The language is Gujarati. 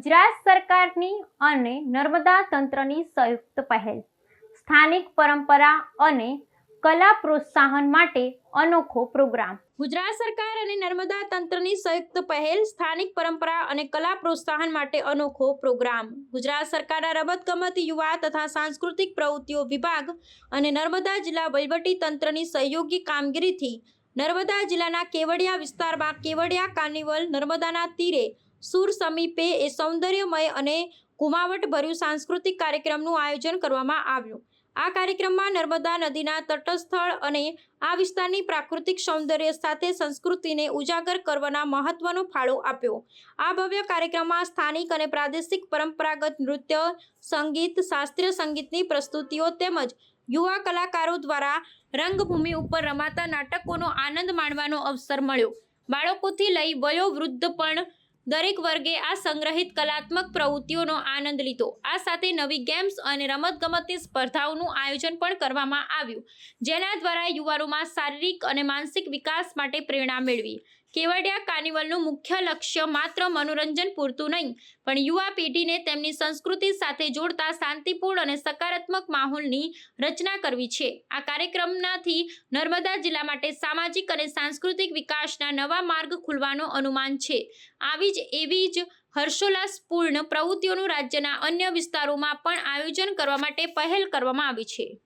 ગુજરાત સરકારની અને નર્મદા તંત્રની સંયુક્ત પહેલ. સ્થાનિક પરંપરા અને કલા પ્રોત્સાહન માટે અનોખો પ્રોગ્રામ. ગુજરાત સરકાર અને નર્મદા તંત્રની સંયુક્ત પહેલ સ્થાનિક પરંપરા અને કલા પ્રોત્સાહન માટે અનોખો પ્રોગ્રામ. ગુજરાત સરકારના રમતગમત, યુવા તથા સાંસ્કૃતિક પ્રવૃત્તિઓ વિભાગ અને નર્મદા જિલ્લા વહીવટી તંત્રની સહયોગી કામગીરીથી નર્મદા જિલ્લાના કેવડિયા વિસ્તારમાં કેવડિયા કાર્નિવલ નર્મદાના તીરે સુર સમીપે એ સૌંદર્યમય અને ઘુમાવટભર્યું સાંસ્કૃતિક કાર્યક્રમનું આયોજન કરવામાં આવ્યું. આ કાર્યક્રમમાં નર્મદા નદીના તટસ્થળ અને આ વિસ્તારની પ્રાકૃતિક સૌંદર્ય સાથે સંસ્કૃતિને ઉજાગર કરવાના મહત્વનો ફાળો આપ્યો. આ ભવ્ય કાર્યક્રમમાં સ્થાનિક અને પ્રાદેશિક પરંપરાગત નૃત્ય, સંગીત, શાસ્ત્રીય સંગીતની પ્રસ્તુતિઓ તેમજ યુવા કલાકારો દ્વારા રંગભૂમિ ઉપર રમાતા નાટકોનો આનંદ માણવાનો અવસર મળ્યો. બાળકોથી લઈ વયોવૃદ્ધ પણ દરેક વર્ગે આ સંગ્રહિત કલાત્મક પ્રવૃત્તિઓનો આનંદ લીધો. આ સાથે નવી ગેમ્સ અને રમતગમતની સ્પર્ધાઓનું આયોજન પણ કરવામાં આવ્યું, જેના દ્વારા યુવાનોમાં શારીરિક અને માનસિક વિકાસ માટે પ્રેરણા મેળવી. કેવડિયા કાર્નિવલનું મુખ્ય લક્ષ્ય માત્ર મનોરંજન પૂરતું નહીં, પણ યુવા પેઢીને તેમની સંસ્કૃતિ સાથે જોડતા શાંતિપૂર્ણ અને સકારાત્મક માહોલની રચના કરવી છે. આ કાર્યક્રમનાથી નર્મદા જિલ્લા માટે સામાજિક અને સાંસ્કૃતિક વિકાસના નવા માર્ગ ખુલવાનો અનુમાન છે. આવી જ એવી જ હર્ષોલ્લાસપૂર્ણ પ્રવૃત્તિઓનું રાજ્યના અન્ય વિસ્તારોમાં પણ આયોજન કરવા માટે પહેલ કરવામાં આવી છે.